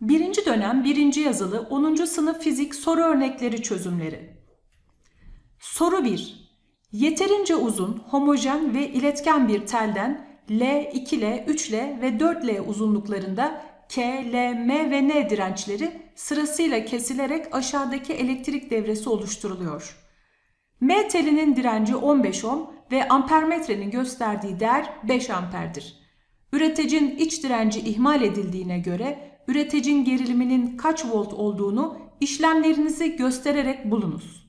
Birinci dönem birinci yazılı 10. sınıf fizik soru örnekleri çözümleri. Soru 1. Yeterince uzun, homojen ve iletken bir telden L, 2L, 3L ve 4L uzunluklarında K, L, M ve N dirençleri sırasıyla kesilerek aşağıdaki elektrik devresi oluşturuluyor. M telinin direnci 15 ohm ve ampermetrenin gösterdiği değer 5 amperdir. Üreticinin iç direnci ihmal edildiğine göre üreticinin geriliminin kaç volt olduğunu işlemlerinizi göstererek bulunuz.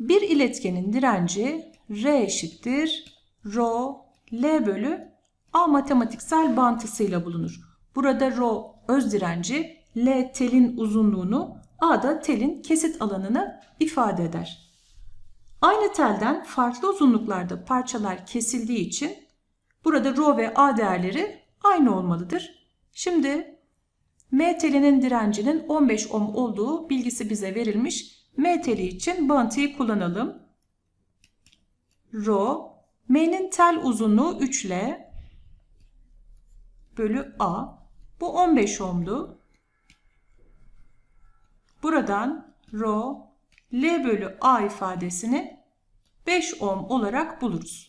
Bir iletkenin direnci R eşittir rho L bölü A matematiksel bantısıyla bulunur. Burada rho öz direnci, L telin uzunluğunu, A da telin kesit alanını ifade eder. Aynı telden farklı uzunluklarda parçalar kesildiği için burada rho ve A değerleri aynı olmalıdır. Şimdi M direncinin 15 ohm olduğu bilgisi bize verilmiş. M için bağıntıyı kullanalım. Rho, M'nin tel uzunluğu 3L bölü A. Bu 15 ohmdu. Buradan rho L bölü A ifadesini 5 ohm olarak buluruz.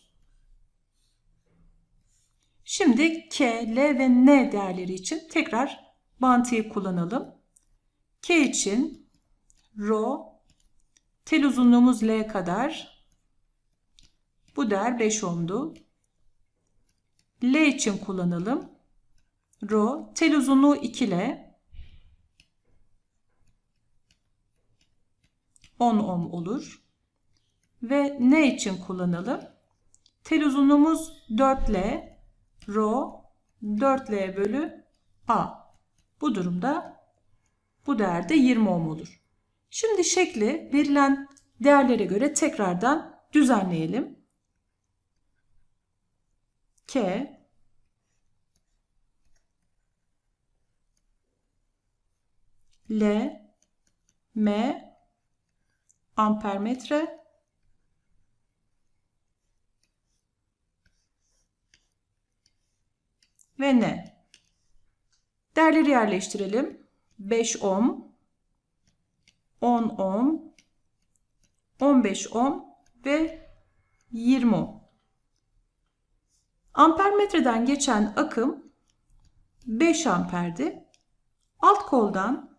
Şimdi K, L ve N değerleri için tekrar bağıntıyı kullanalım. K için rho tel uzunluğumuz L kadar. Bu değer 5 ohmdu. L için kullanalım. Rho tel uzunluğu 2L 10 ohm olur. Ve ne için kullanalım? Tel uzunluğumuz 4L, rho 4L bölü A. Bu durumda bu değerde 20 ohm olur. Şimdi şekli verilen değerlere göre tekrardan düzenleyelim. K L M ampermetre ve N. Değerleri yerleştirelim. 5 ohm, 10 ohm, 15 ohm ve 20 ohm. Ampermetreden geçen akım 5 amperdi. Alt koldan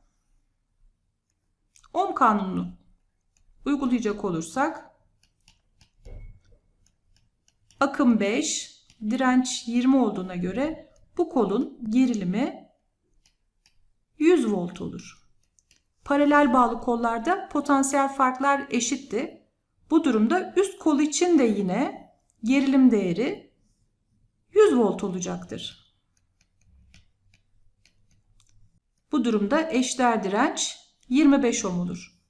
ohm kanununu uygulayacak olursak akım 5, direnç 20 olduğuna göre bu kolun gerilimi 100 volt olur. Paralel bağlı kollarda potansiyel farklar eşitti. Bu durumda üst kol için de yine gerilim değeri 100 volt olacaktır. Bu durumda eşdeğer direnç 25 ohm olur.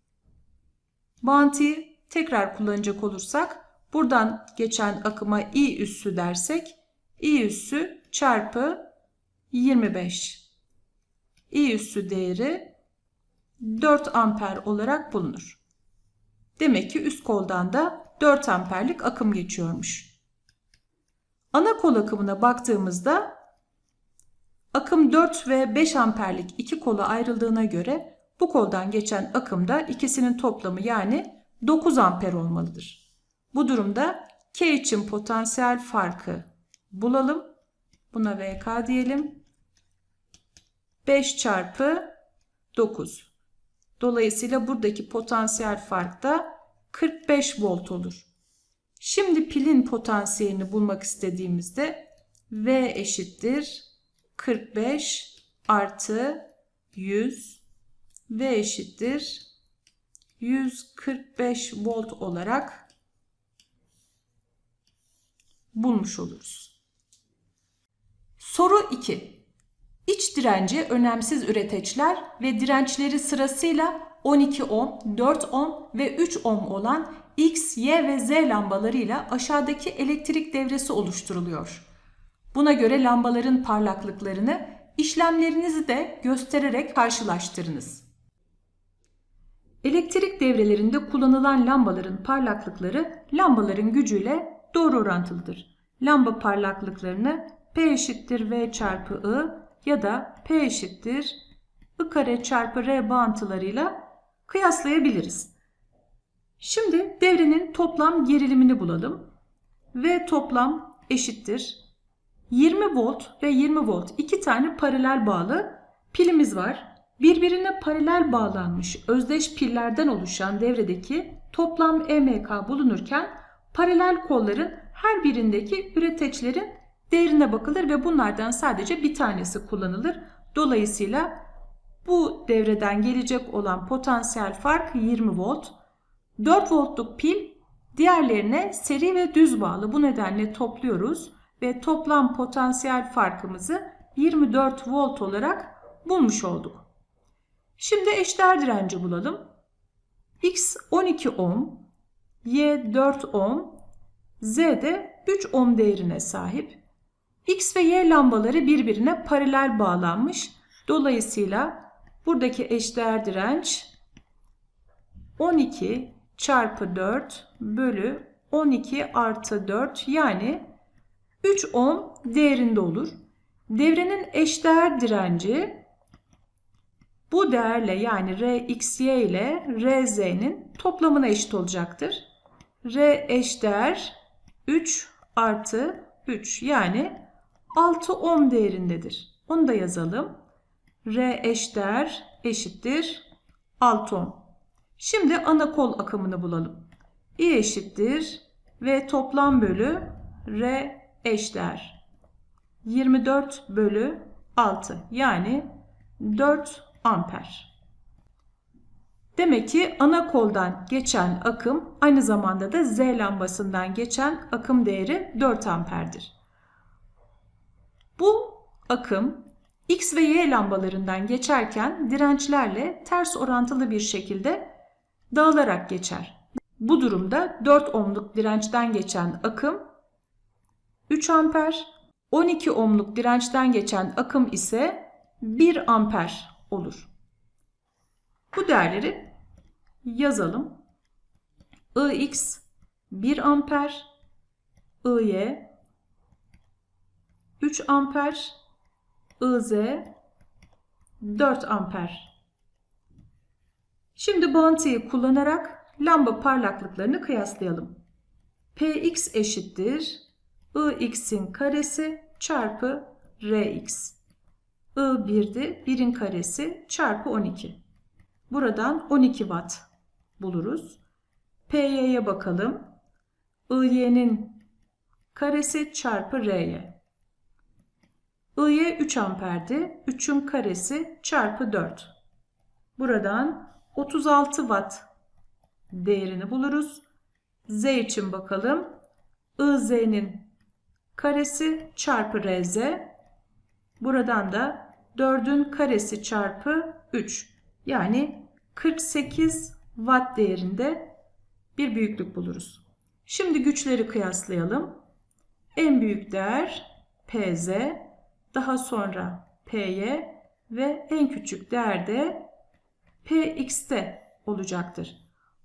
Bağıntıyı tekrar kullanacak olursak buradan geçen akıma I üssü dersek I üssü çarpı 25. I üssü değeri 4 amper olarak bulunur. Demek ki üst koldan da 4 amperlik akım geçiyormuş. Ana kol akımına baktığımızda akım 4 ve 5 amperlik iki kola ayrıldığına göre bu koldan geçen akımda ikisinin toplamı yani 9 amper olmalıdır. Bu durumda K için potansiyel farkı bulalım. Buna VK diyelim. 5 çarpı 9. Dolayısıyla buradaki potansiyel fark da 45 volt olur. Şimdi pilin potansiyelini bulmak istediğimizde V eşittir 45 artı 100 V eşittir 145 volt olarak bulmuş oluruz. Soru 2. İç direnci önemsiz üreteçler ve dirençleri sırasıyla 12 ohm, 4 ohm ve 3 ohm olan X, Y ve Z lambalarıyla aşağıdaki elektrik devresi oluşturuluyor. Buna göre lambaların parlaklıklarını işlemlerinizi de göstererek karşılaştırınız. Elektrik devrelerinde kullanılan lambaların parlaklıkları lambaların gücüyle doğru orantılıdır. Lamba parlaklıklarını P eşittir V çarpı I ya da P eşittir I kare çarpı R bağıntılarıyla kıyaslayabiliriz. Şimdi devrenin toplam gerilimini bulalım. V toplam eşittir. 20 volt ve 20 volt iki tane paralel bağlı pilimiz var. Birbirine paralel bağlanmış özdeş pillerden oluşan devredeki toplam EMK bulunurken paralel kolların her birindeki üreteçlerin değerine bakılır ve bunlardan sadece bir tanesi kullanılır. Dolayısıyla bu devreden gelecek olan potansiyel fark 20 volt. 4 voltluk pil diğerlerine seri ve düz bağlı. Bu nedenle topluyoruz ve toplam potansiyel farkımızı 24 volt olarak bulmuş olduk. Şimdi eşdeğer direnci bulalım. X 12 ohm, Y 4 ohm, Z de 3 ohm değerine sahip. X ve Y lambaları birbirine paralel bağlanmış. Dolayısıyla buradaki eşdeğer direnç 12 çarpı 4 bölü 12 artı 4 yani 3 ohm değerinde olur. Devrenin eşdeğer direnci bu değerle yani Rxy ile Rz'nin toplamına eşit olacaktır. R eşdeğer 3 artı 3 yani 6 ohm değerindedir. Onu da yazalım. R eşdeğer eşittir 6 ohm. Şimdi ana kol akımını bulalım. I eşittir V toplam bölü R eşdeğer. 24 bölü 6 yani 4 amper. Demek ki ana koldan geçen akım aynı zamanda da Z lambasından geçen akım değeri 4 amperdir. Bu akım X ve Y lambalarından geçerken dirençlerle ters orantılı bir şekilde dağılarak geçer. Bu durumda 4 ohmluk dirençten geçen akım 3 amper, 12 ohmluk dirençten geçen akım ise 1 amper olur. Bu değerleri yazalım. Ix 1 amper, Iy 3 amper, Iz 4 amper. Şimdi bağıntıyı kullanarak lamba parlaklıklarını kıyaslayalım. Px eşittir Ix'in karesi çarpı Rx. I 1'di 1'in karesi çarpı 12. Buradan 12 watt buluruz. Py'ye bakalım. I'nin karesi çarpı R'ye. I'ye 3 amperdi. 3'ün karesi çarpı 4. Buradan 36 watt değerini buluruz. Z için bakalım. IZ'nin karesi çarpı RZ. Buradan da 4'ün karesi çarpı 3. Yani 48 watt değerinde bir büyüklük buluruz. Şimdi güçleri kıyaslayalım. En büyük değer PZ, daha sonra PY ve en küçük değer de PX'te olacaktır.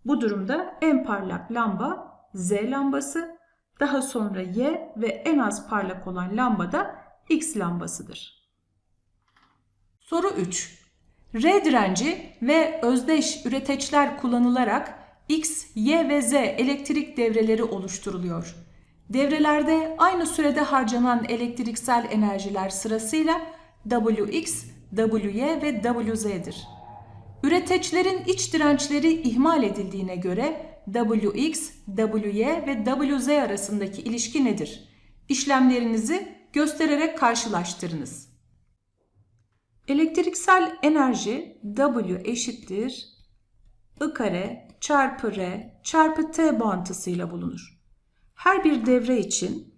Bu durumda en parlak lamba Z lambası, daha sonra Y ve en az parlak olan lamba da X lambasıdır. Soru 3. R direnci ve özdeş üreteçler kullanılarak X, Y ve Z elektrik devreleri oluşturuluyor. Devrelerde aynı sürede harcanan elektriksel enerjiler sırasıyla Wx, Wy ve Wz'dir. Üreteçlerin iç dirençleri ihmal edildiğine göre Wx, Wy ve Wz arasındaki ilişki nedir? İşlemlerinizi göstererek karşılaştırınız. Elektriksel enerji W eşittir I kare çarpı R çarpı T bağıntısıyla bulunur. Her bir devre için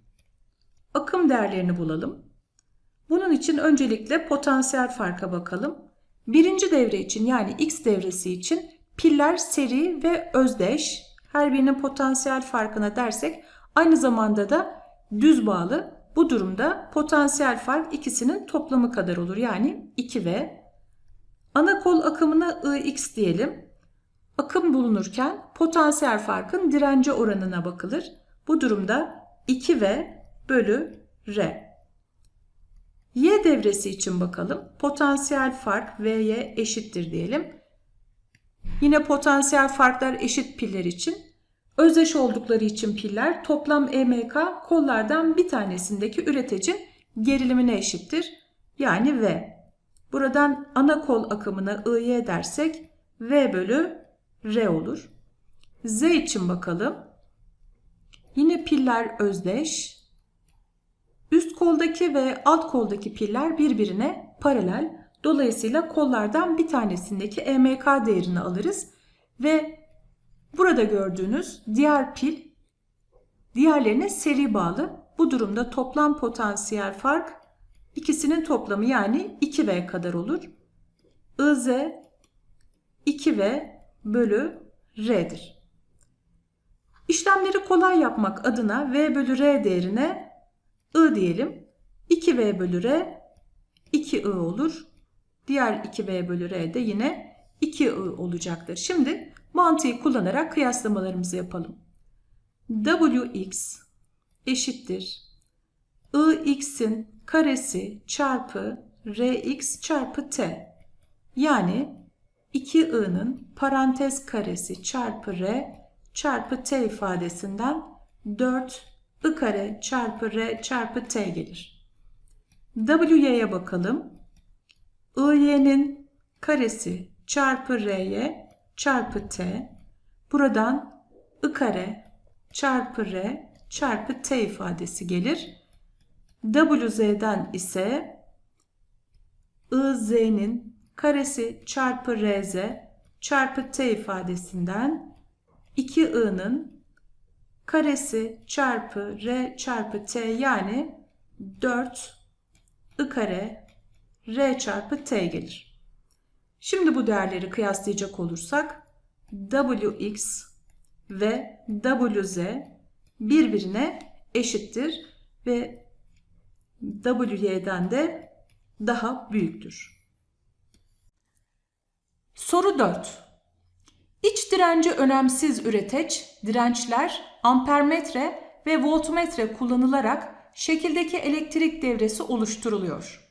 akım değerlerini bulalım. Bunun için öncelikle potansiyel farka bakalım. Birinci devre için yani X devresi için piller seri ve özdeş. Her birinin potansiyel farkına dersek aynı zamanda da düz bağlı. Bu durumda potansiyel fark ikisinin toplamı kadar olur. Yani 2V. Ana kol akımına Ix diyelim. Akım bulunurken potansiyel farkın dirence oranına bakılır. Bu durumda 2V bölü R. Y devresi için bakalım. Potansiyel fark V'ye eşittir diyelim. Yine potansiyel farklar eşit piller için. Özdeş oldukları için piller toplam EMK kollardan bir tanesindeki üreticinin gerilimine eşittir. Yani V. Buradan ana kol akımına IY dersek V bölü R olur. Z için bakalım. Yine piller özdeş. Üst koldaki ve alt koldaki piller birbirine paralel. Dolayısıyla kollardan bir tanesindeki EMK değerini alırız ve burada gördüğünüz diğer pil diğerlerine seri bağlı. Bu durumda toplam potansiyel fark ikisinin toplamı yani 2V kadar olur. IZ 2V bölü R'dir. İşlemleri kolay yapmak adına V bölü R değerine I diyelim. 2V bölü R 2I olur. Diğer 2V bölü R de yine 2I olacaktır. Şimdi mantığı kullanarak kıyaslamalarımızı yapalım. Wx eşittir. Ix'in karesi çarpı Rx çarpı T. Yani 2i'nin parantez karesi çarpı r çarpı t ifadesinden 4 i kare çarpı r çarpı t gelir. W'ye bakalım. i'nin karesi çarpı r'ye çarpı t. Buradan i kare çarpı r çarpı t ifadesi gelir. WZ'den ise IZ'nin karesi çarpı RZ çarpı T ifadesinden 2I'nın karesi çarpı R çarpı T yani 4 I kare R çarpı T gelir. Şimdi bu değerleri kıyaslayacak olursak Wx ve Wz birbirine eşittir ve Wy'den de daha büyüktür. Soru 4. İç direnci önemsiz üreteç, dirençler, ampermetre ve voltmetre kullanılarak şekildeki elektrik devresi oluşturuluyor.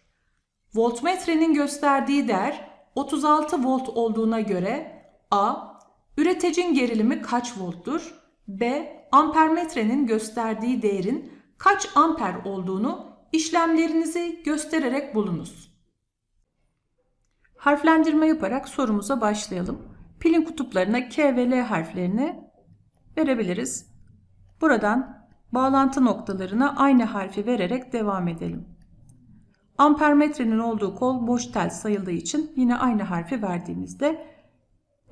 Voltmetrenin gösterdiği değer 36 volt olduğuna göre A. Üretecin gerilimi kaç volttur? B. Ampermetrenin gösterdiği değerin kaç amper olduğunu işlemlerinizi göstererek bulunuz. Harflendirme yaparak sorumuza başlayalım. Pilin kutuplarına K ve L harflerini verebiliriz. Buradan bağlantı noktalarına aynı harfi vererek devam edelim. Ampermetrenin olduğu kol boş tel sayıldığı için yine aynı harfi verdiğimizde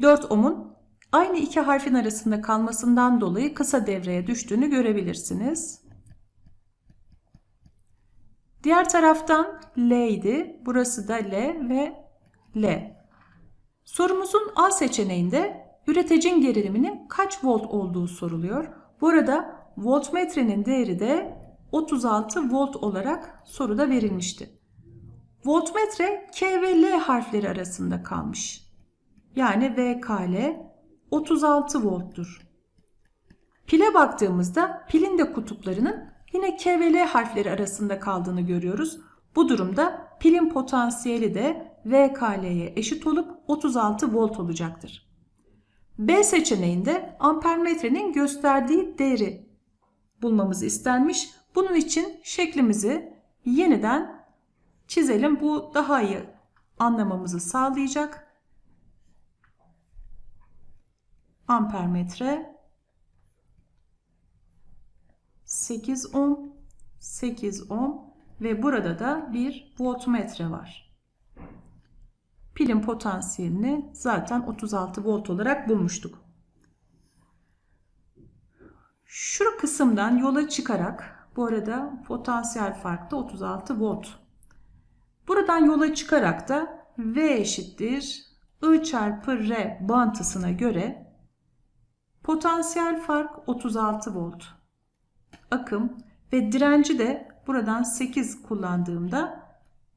4 ohmun aynı iki harfin arasında kalmasından dolayı kısa devreye düştüğünü görebilirsiniz. Diğer taraftan L idi. Burası da L ve L. Sorumuzun A seçeneğinde üreticinin geriliminin kaç volt olduğu soruluyor. Bu arada voltmetrenin değeri de 36 volt olarak soruda verilmişti. Voltmetre K ve L harfleri arasında kalmış. Yani VKL 36 volttur. Pile baktığımızda pilin de kutuplarının yine K ve L harfleri arasında kaldığını görüyoruz. Bu durumda pilin potansiyeli de VKL'ye eşit olup 36 volt olacaktır. B seçeneğinde ampermetrenin gösterdiği değeri bulmamız istenmiş. Bunun için şeklimizi yeniden çizelim. Bu daha iyi anlamamızı sağlayacak. Ampermetre 8 ohm 8 ohm ve burada da bir voltmetre var. Pilin potansiyelini zaten 36 volt olarak bulmuştuk. Şu kısımdan yola çıkarak bu arada potansiyel farkı 36 volt. Buradan yola çıkarak da V eşittir I çarpı R bağıntısına göre potansiyel fark 36 volt. Akım ve direnci de buradan 8 kullandığımda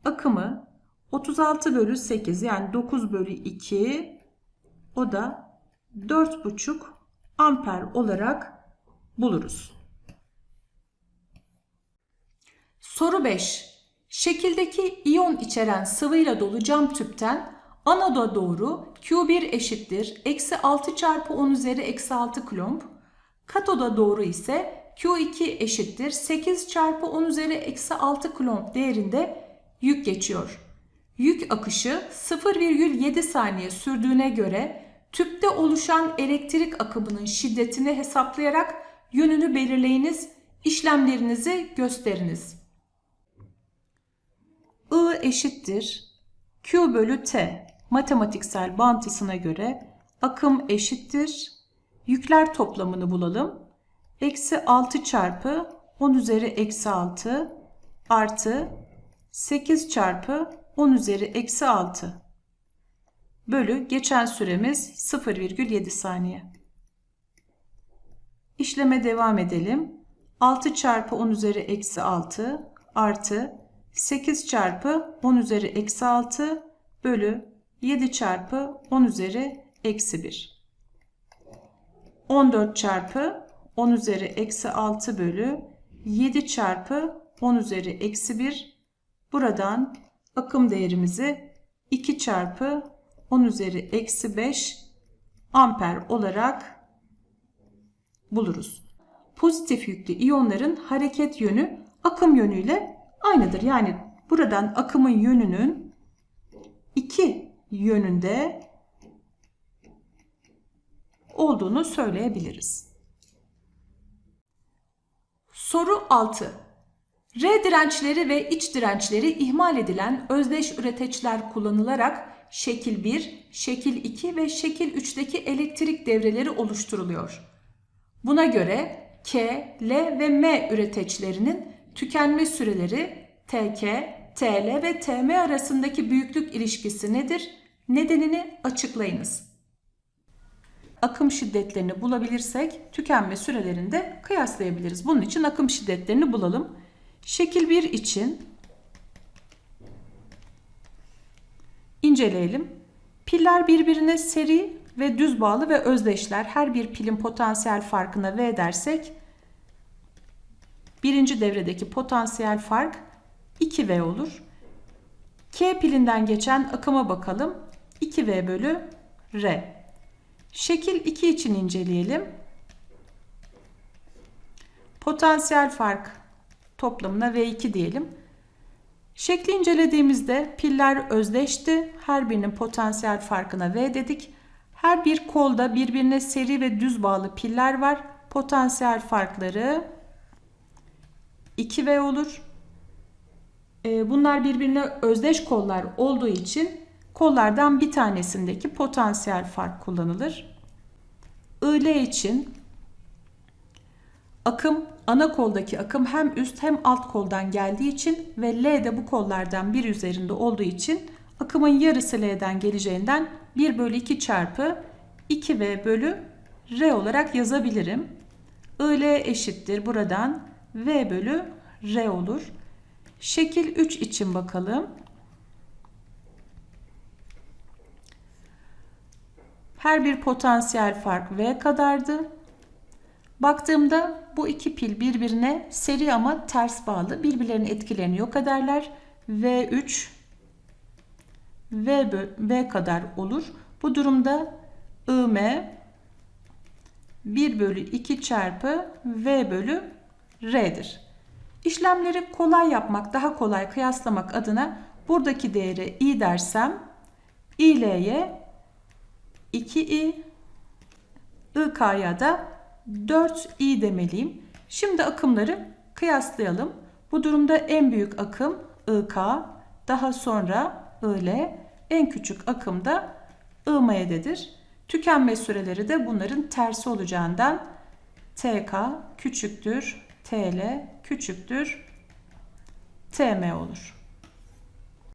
akımı 36 bölü 8 yani 9 bölü 2 o da 4,5 amper olarak buluruz. Soru 5. Şekildeki iyon içeren sıvıyla dolu cam tüpten anoda doğru Q1 eşittir eksi 6 çarpı 10 üzeri eksi 6 klomp. Katoda doğru ise Q2 eşittir 8 çarpı 10 üzeri eksi 6 klomp değerinde yük geçiyor. Yük akışı 0,7 saniye sürdüğüne göre tüpte oluşan elektrik akımının şiddetini hesaplayarak yönünü belirleyiniz, işlemlerinizi gösteriniz. I eşittir Q bölü T matematiksel bağıntısına göre akım eşittir. Yükler toplamını bulalım. Eksi 6 çarpı 10 üzeri eksi 6 artı 8 çarpı 10 üzeri eksi 6 bölü geçen süremiz 0,7 saniye. İşleme devam edelim. 6 çarpı 10 üzeri eksi 6 artı 8 çarpı 10 üzeri eksi 6 bölü 7 çarpı 10 üzeri eksi 1. 14 çarpı 10 üzeri eksi 6 bölü 7 çarpı 10 üzeri eksi 1. Buradan akım değerimizi 2 çarpı 10 üzeri eksi 5 amper olarak buluruz. Pozitif yüklü iyonların hareket yönü akım yönüyle aynıdır. Yani buradan akımın yönünün iki yönünde olduğunu söyleyebiliriz. Soru 6. R dirençleri ve iç dirençleri ihmal edilen özdeş üreteçler kullanılarak şekil 1, şekil 2 ve şekil 3'teki elektrik devreleri oluşturuluyor. Buna göre K, L ve M üreteçlerinin tükenme süreleri TK, TL ve TM arasındaki büyüklük ilişkisi nedir? Nedenini açıklayınız. Akım şiddetlerini bulabilirsek tükenme sürelerini de kıyaslayabiliriz. Bunun için akım şiddetlerini bulalım. Şekil 1 için inceleyelim. Piller birbirine seri ve düz bağlı ve özdeşler. Her bir pilin potansiyel farkına V dersek birinci devredeki potansiyel fark 2V olur. K pilinden geçen akıma bakalım. 2V bölü R. Şekil 2 için inceleyelim. Potansiyel fark toplamına V2 diyelim. Şekli incelediğimizde piller özdeşti. Her birinin potansiyel farkına V dedik. Her bir kolda birbirine seri ve düz bağlı piller var. Potansiyel farkları 2V olur. Ee, bunlar birbirine özdeş kollar olduğu için kollardan bir tanesindeki potansiyel fark kullanılır. IL için akım ana koldaki akım hem üst hem alt koldan geldiği için ve L de bu kollardan bir üzerinde olduğu için akımın yarısı L'den geleceğinden 1 bölü 2 çarpı 2V bölü R olarak yazabilirim. IL eşittir buradan V bölü R olur. Şekil 3 için bakalım. Her bir potansiyel fark V kadardı. Baktığımda bu iki pil birbirine seri ama ters bağlı. Birbirlerinin etkilerini yok ederler. V3 V, v kadar olur. Bu durumda IM 1 bölü 2 çarpı V bölü R'dir. İşlemleri kolay yapmak, daha kolay kıyaslamak adına buradaki değeri i dersem İ'ye 2i, IK'ya da 4i demeliyim. Şimdi akımları kıyaslayalım. Bu durumda en büyük akım IK, daha sonra IL, en küçük akım da IM'dedir. Tükenme süreleri de bunların tersi olacağından TK küçüktür TL küçüktür TM olur.